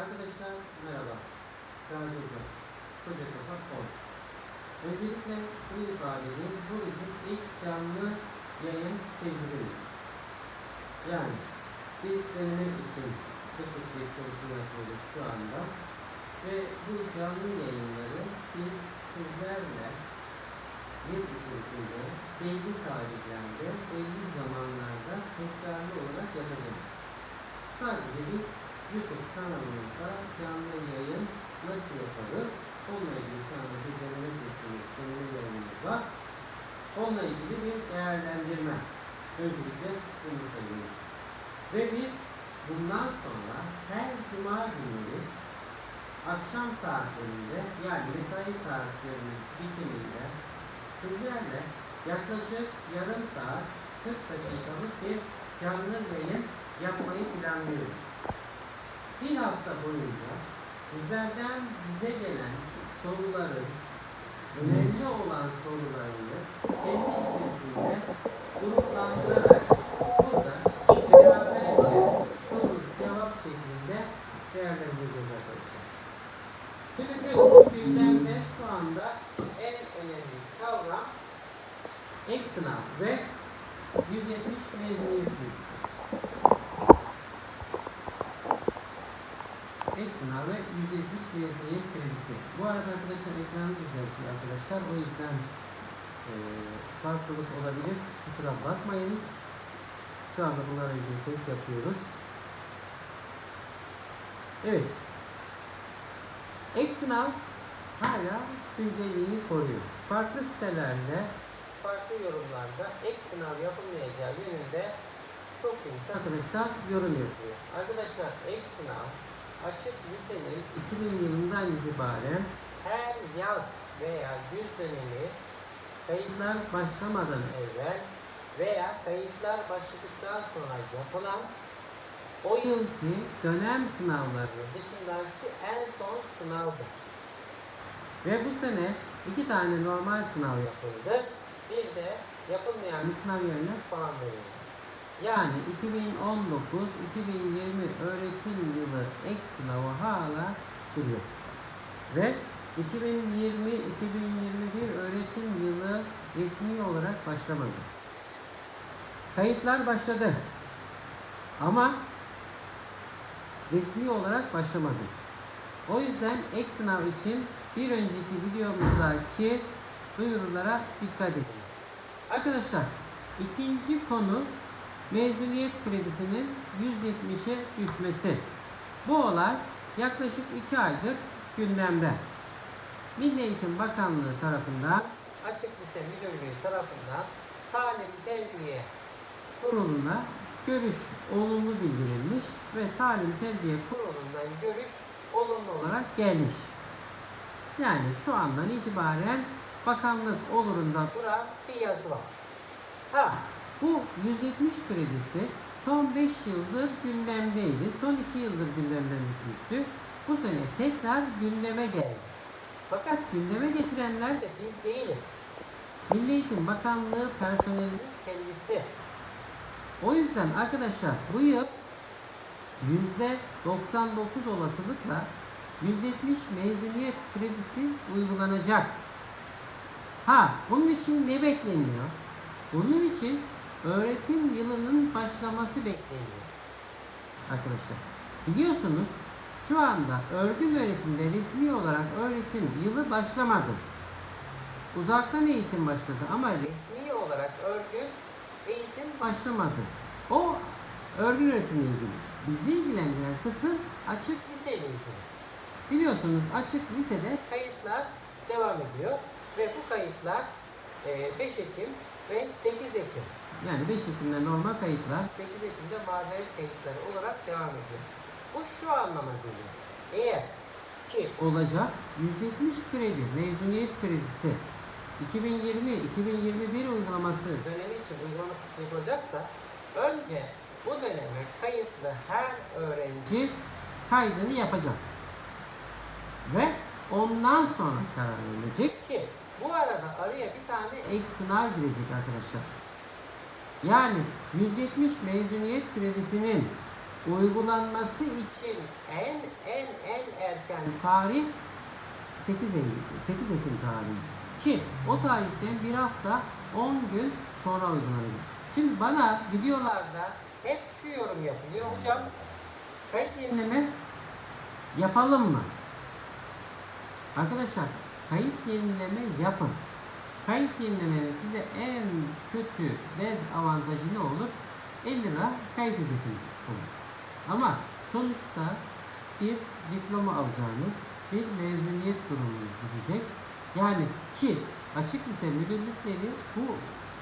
Arkadaşlar merhaba. Gazi Hoca. Hoca Kafa Kol. Öncelikle şunu ifade edeyim. Bu bizim ilk canlı yayın tecrübemiz. Yani biz denemek için tutup bir çalışma yapıyoruz şu anda. Ve bu canlı yayınları biz sizlerle yıl içerisinde belli tarihlerde, belli zamanlarda tekrarlı olarak yapacağız. Sadece biz YouTube kanalımızda canlı yayın nasıl yaparız? Onunla ilgili şu anda deneme testimiz, deneme yayınımız var. Onunla ilgili bir değerlendirme. Öncelikle bunu söyleyeyim. Ve biz bundan sonra her cuma günleri akşam saatlerinde yani mesai saatlerinin bitiminde sizlerle yaklaşık yarım saat 40 dakikalık bir canlı yayın yapmayı planlıyoruz. Bir hafta boyunca sizlerden bize gelen soruları, önemli olan sorularını kendi içerisinde gruplandırarak burada beraberce soru cevap şeklinde değerlendireceğiz arkadaşlar. Şimdi gündemde şu anda en önemli kavram ek sınav ve 170 mezuniyet bilgisi. Ek sınav ve 170 mezuniyet kredisi. Bu arada arkadaşlar ekranı düzeltiyor arkadaşlar. O yüzden eee farklılık olabilir. Kusura bakmayınız. Şu anda bunlarla ilgili test yapıyoruz. Evet. Ek sınav hala güncelliğini koruyor. Farklı sitelerde, farklı yorumlarda ek sınav yapılmayacağı yönünde çok yumuşak arkadaşlar yorum yapıyor. Arkadaşlar ek sınav açık lisenin 2000 yılından itibaren her yaz veya güz dönemi kayıtlar başlamadan evvel veya kayıtlar başladıktan sonra yapılan o yılki dönem sınavları dışındaki en son sınavdır. Ve bu sene iki tane normal sınav yapıldı. Bir de yapılmayan bir sınav yerine puan verildi. Yani 2019-2020 öğretim yılı ek hala duruyor. Ve 2020-2021 öğretim yılı resmi olarak başlamadı. Kayıtlar başladı. Ama resmi olarak başlamadı. O yüzden ek sınav için bir önceki videomuzdaki duyurulara dikkat ediniz. Arkadaşlar ikinci konu mezuniyet kredisinin 170'e düşmesi. Bu olay yaklaşık 2 aydır gündemde. Milli Eğitim Bakanlığı tarafından Açık Lise Müdürlüğü tarafından talim devriye kuruluna görüş olumlu bildirilmiş ve talim terbiye kurulundan görüş olumlu olarak gelmiş. Yani şu andan itibaren bakanlık olurunda duran bir yazı var. Ha, bu 170 kredisi son 5 yıldır gündemdeydi. Son 2 yıldır gündemden düşmüştü. Bu sene tekrar gündeme geldi. Fakat gündeme getirenler de biz değiliz. Milli Eğitim Bakanlığı personelinin kendisi. O yüzden arkadaşlar bu yıl yüzde 99 olasılıkla 170 mezuniyet kredisi uygulanacak. Ha bunun için ne bekleniyor? Bunun için öğretim yılının başlaması bekleniyor. Arkadaşlar biliyorsunuz şu anda örgün öğretimde resmi olarak öğretim yılı başlamadı. Uzaktan eğitim başladı ama resmi olarak örgün eğitim başlamadı. O örgün öğretimle ilgili. Bizi ilgilendiren kısım açık lise ile. Biliyorsunuz açık lisede kayıtlar devam ediyor ve bu kayıtlar e, 5 Ekim ve 8 Ekim yani 5 Ekim'de normal kayıtlar 8 Ekim'de mazeret kayıtları olarak devam ediyor. Bu şu anlama geliyor. Eğer ki olacak 170 kredi mezuniyet kredisi 2020-2021 uygulaması dönemi için uygulaması için yapılacaksa önce bu döneme kayıtlı her öğrenci kaydını yapacak. Ve ondan sonra karar verilecek ki bu arada araya bir tane ek sınav girecek arkadaşlar. Yani 170 mezuniyet kredisinin uygulanması için en en Yani tarih 8 Eylül, 8 Ekim tarihi. Ki o tarihten bir hafta 10 gün sonra uygulanıyor. Şimdi bana videolarda hep şu yorum yapılıyor. Hocam kayıt yenileme yapalım mı? Arkadaşlar kayıt yenileme yapın. Kayıt yenilemenin size en kötü dezavantajı ne olur? 50 lira kayıt ücretiniz olur. Ama sonuçta bir diploma alacağınız, bir mezuniyet durumunuz gidecek. Yani ki açık lise müdürlükleri bu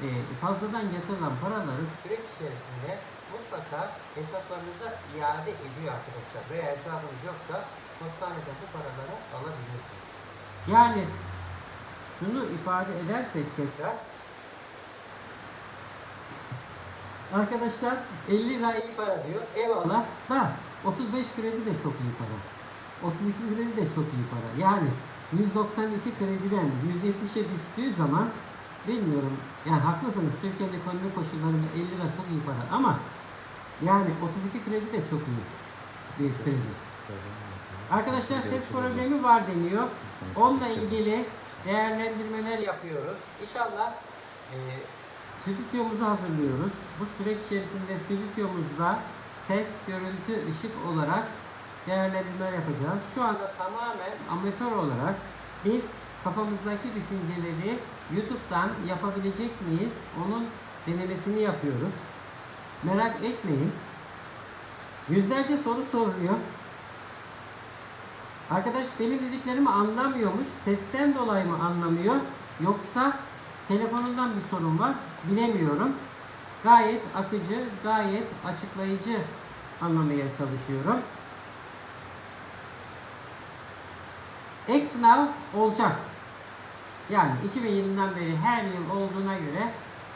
e, fazladan yatırılan paraları süreç içerisinde mutlaka hesaplarınıza iade ediyor arkadaşlar. Veya hesabınız yoksa postaneden bu paraları alabiliyorsunuz. Yani şunu ifade edersek tekrar Arkadaşlar 50 lira iyi para diyor. Eyvallah. Da 35 kredi de çok iyi para. 32 kredi de çok iyi para. Yani 192 krediden 170'e düştüğü zaman bilmiyorum. Yani haklısınız. Türkiye'de ekonomi koşullarında 50 lira çok iyi para ama yani 32 kredi de çok iyi bir kredi. Arkadaşlar ses problemi var deniyor. Onunla ilgili değerlendirmeler yapıyoruz. İnşallah e, stüdyomuzu hazırlıyoruz. Bu süreç içerisinde stüdyomuzda ses, görüntü, ışık olarak değerlendirmeler yapacağız. Şu anda tamamen amatör olarak biz kafamızdaki düşünceleri YouTube'dan yapabilecek miyiz? Onun denemesini yapıyoruz. Merak etmeyin. Yüzlerce soru soruluyor. Arkadaş benim dediklerimi anlamıyormuş. Sesten dolayı mı anlamıyor? Yoksa telefonundan bir sorun var. Bilemiyorum. Gayet akıcı, gayet açıklayıcı anlamaya çalışıyorum. Ek sınav olacak. Yani 2020'den beri her yıl olduğuna göre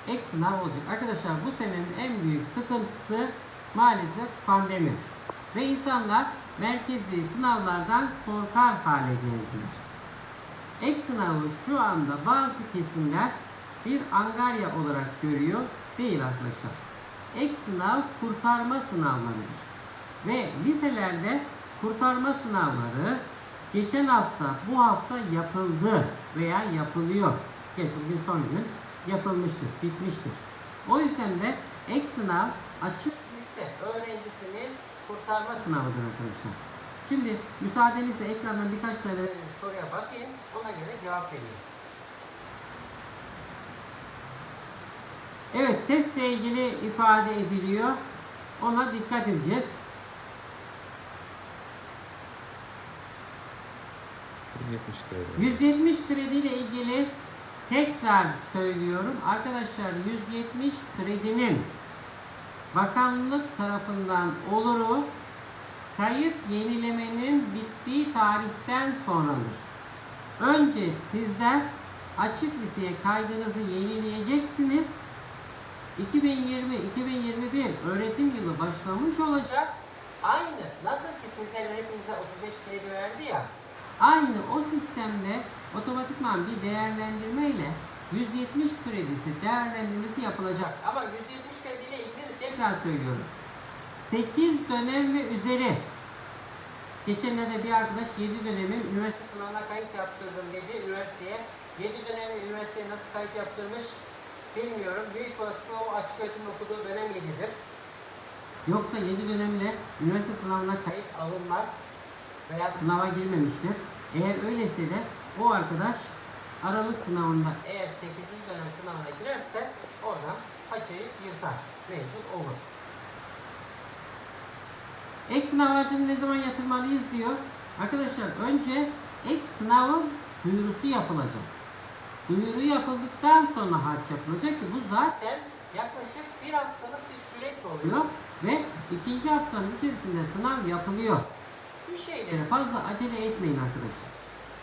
ek sınav olacak. Arkadaşlar bu senenin en büyük sıkıntısı maalesef pandemi. Ve insanlar merkezi sınavlardan korkar hale geldiler. Ek sınavı şu anda bazı kesimler bir angarya olarak görüyor. Değil arkadaşlar. Ek sınav kurtarma sınavlarıdır. Ve liselerde kurtarma sınavları geçen hafta, bu hafta yapıldı veya yapılıyor. Geç bugün son gün yapılmıştır, bitmiştir. O yüzden de ek sınav açık lise öğrencisinin kurtarma sınavıdır arkadaşlar. Şimdi müsaadenizle ekrandan birkaç tane soruya bakayım. Ona göre cevap vereyim. Evet sesle ilgili ifade ediliyor. Ona dikkat edeceğiz. 170 kredi. 170 kredi ile ilgili tekrar söylüyorum. Arkadaşlar 170 kredinin bakanlık tarafından oluru kayıt yenilemenin bittiği tarihten sonradır. Önce sizler açık liseye kaydınızı yenileyeceksiniz. 2020-2021 öğretim yılı başlamış olacak. Aynı nasıl ki sizler hepinize 35 kredi verdi ya. Aynı o sistemde otomatikman bir değerlendirme ile 170 kredisi değerlendirmesi yapılacak. Ama 170 kredi ile ilgili de tekrar söylüyorum. 8 dönem ve üzeri. Geçenlerde bir arkadaş 7 dönemin üniversite sınavına kayıt yaptırdım dedi üniversiteye. 7 dönemin üniversiteye nasıl kayıt yaptırmış bilmiyorum. Büyük olasılıkla o açık öğretim okuduğu dönem 7'dir. Yoksa 7 dönemle üniversite sınavına kayıt alınmaz veya sınava girmemiştir. Eğer öyleyse de o arkadaş Aralık sınavında eğer 8. dönem sınavına girerse oradan paçayı yırtar. Mezun olur. Ek sınav harcını ne zaman yatırmalıyız diyor. Arkadaşlar önce ek sınavın duyurusu yapılacak. Duyuru yapıldıktan sonra harç yapılacak ki bu zaten yaklaşık bir haftalık bir süreç oluyor ve ikinci haftanın içerisinde sınav yapılıyor. Bir şeylere fazla acele etmeyin arkadaşlar.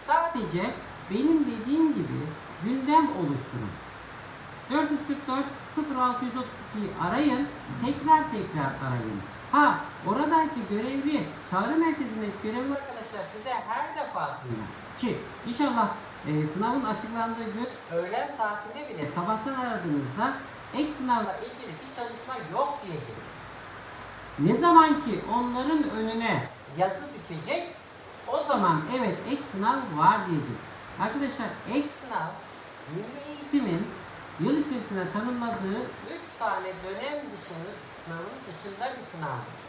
Sadece benim dediğim gibi gündem oluşturun. 444 0632'yi arayın, tekrar tekrar arayın. Ha, oradaki görevli, çağrı merkezindeki görevli arkadaşlar size her defasında ki inşallah e, sınavın açıklandığı gün öğlen saatinde bile sabahtan aradığınızda ek sınavla ilgili bir çalışma yok diyecek. Ne zaman ki onların önüne yazı düşecek, O zaman evet ek sınav var diyecek. Arkadaşlar ek sınav milli eğitimin yıl içerisinde tanımladığı 3 tane dönem dışı sınavın dışında bir sınavdır.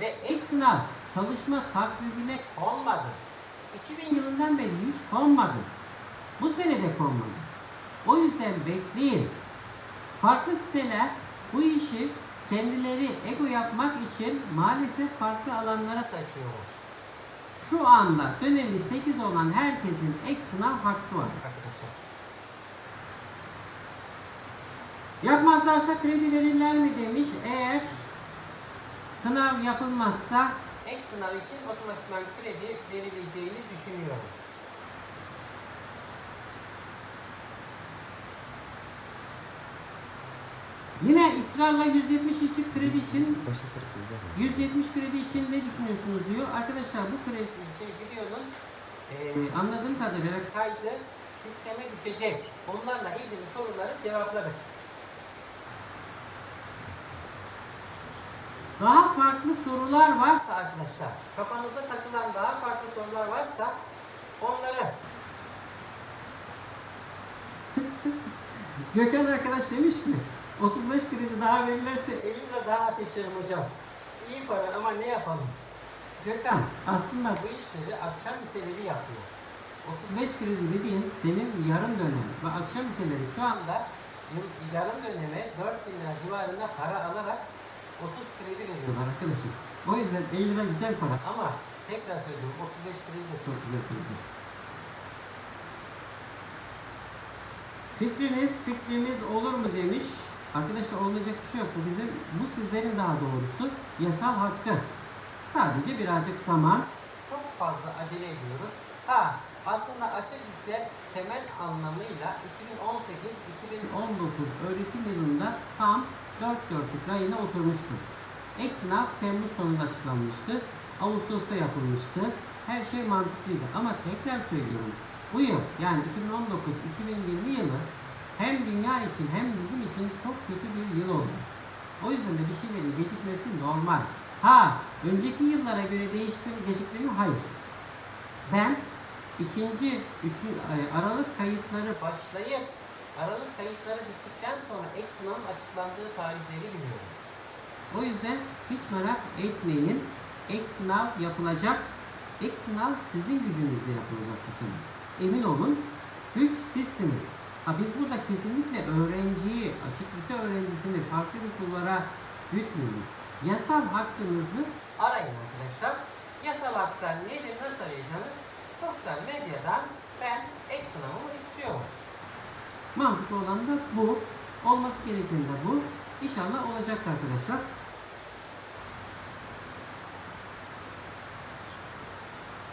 Ve ek sınav çalışma takvimine konmadı. 2000 yılından beri hiç konmadı. Bu sene de konmadı. O yüzden bekleyin. Farklı siteler bu işi kendileri ego yapmak için maalesef farklı alanlara taşıyorlar. Şu anda dönemi 8 olan herkesin ek sınav hakkı var arkadaşlar. Yapmazlarsa kredi verirler mi demiş. Eğer sınav yapılmazsa ek sınav için otomatikman kredi verileceğini düşünüyorum. Yine ısrarla 170 için kredi için Başlatarak bizde mi? 170 kredi için ne düşünüyorsunuz diyor. Arkadaşlar bu kredi şey videonun e, anladığım kadarıyla kaydı sisteme düşecek. Onlarla ilgili soruları cevapladık. Daha farklı sorular varsa arkadaşlar, kafanıza takılan daha farklı sorular varsa onları Gökhan arkadaş demiş ki 35 kredi daha verirlerse 50 lira daha ateşlerim hocam. İyi para ama ne yapalım? Gökhan aslında bu işleri akşam liseleri yapıyor. 35 kredi dediğin senin yarım dönem ve akşam liseleri şu anda yarım döneme 4000 lira civarında para alarak 30 kredi arkadaşım. O yüzden 50 lira güzel para ama tekrar söylüyorum 35 kredi de çok güzel kredi. Fikriniz fikrimiz olur mu demiş. Arkadaşlar olmayacak bir şey yok. Bu bizim, bu sizlerin daha doğrusu yasal hakkı. Sadece birazcık zaman. Çok fazla acele ediyoruz. Ha aslında açık ise temel anlamıyla 2018-2019 öğretim yılında tam 4 dörtlük rayına oturmuştu. Ek sınav Temmuz sonunda açıklanmıştı. Ağustos'ta yapılmıştı. Her şey mantıklıydı ama tekrar söylüyorum. Bu yıl yani 2019-2020 yılı hem dünya için hem bizim için çok kötü bir yıl oldu. O yüzden de bir şeylerin gecikmesi normal. Ha, önceki yıllara göre değişti mi? Hayır. Ben ikinci, üçü, e, Aralık kayıtları başlayıp Aralık kayıtları bittikten sonra ek sınavın açıklandığı tarihleri biliyorum. O yüzden hiç merak etmeyin. Ek sınav yapılacak. Ek sınav sizin gücünüzle yapılacak bu sene. Emin olun. Güç sizsiniz. Ha biz burada kesinlikle öğrenciyi, açık lise öğrencisini farklı bir kullara gütmüyoruz. Yasal hakkınızı arayın arkadaşlar. Yasal haklar nedir, nasıl arayacaksınız? Sosyal medyadan ben ek sınavımı istiyorum. Mantıklı olan da bu. Olması gereken de bu. İnşallah olacak arkadaşlar.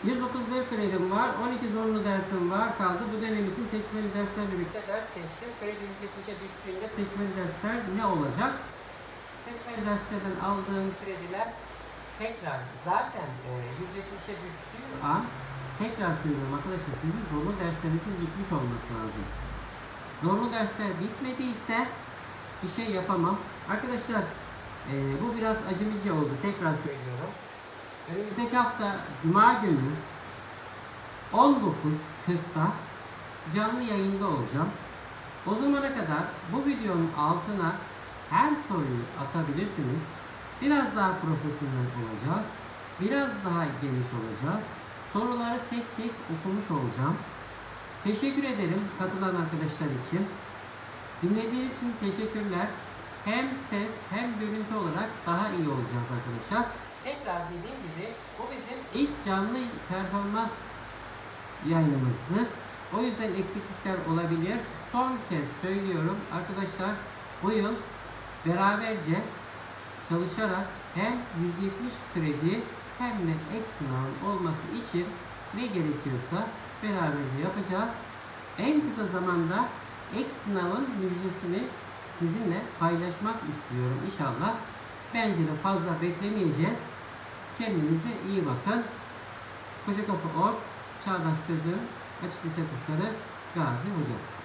...135 kredim var, 12 zorunlu dersim var kaldı. Bu dönem için seçmeli derslerle birlikte ders seçtim. Kredi 170'e düştüğünde seçmeli dersler ne olacak? Seçmeli derslerden aldığım krediler tekrar zaten e, 170'e düştüğü an tekrar söylüyorum arkadaşlar sizin zorunlu derslerinizin bitmiş olması lazım. Zorunlu dersler bitmediyse bir şey yapamam. Arkadaşlar e, bu biraz acemice oldu. Tekrar söylüyorum. Önümüzdeki hafta Cuma günü 19.40'da canlı yayında olacağım. O zamana kadar bu videonun altına her soruyu atabilirsiniz. Biraz daha profesyonel olacağız. Biraz daha geniş olacağız. Soruları tek tek okumuş olacağım. Teşekkür ederim katılan arkadaşlar için. Dinlediğiniz için teşekkürler. Hem ses hem görüntü olarak daha iyi olacağız arkadaşlar. Tekrar dediğim gibi bu bizim ilk canlı performans yayınımızdı. O yüzden eksiklikler olabilir. Son kez söylüyorum arkadaşlar bu yıl beraberce çalışarak hem 170 kredi hem de ek sınavın olması için ne gerekiyorsa beraberce yapacağız. En kısa zamanda ek sınavın müjdesini sizinle paylaşmak istiyorum inşallah. Bence de fazla beklemeyeceğiz. Kendinize iyi bakın. Koca Kafa Org, Çağdaş Çözüm, Açık Lise Kursları, Gazi Hoca.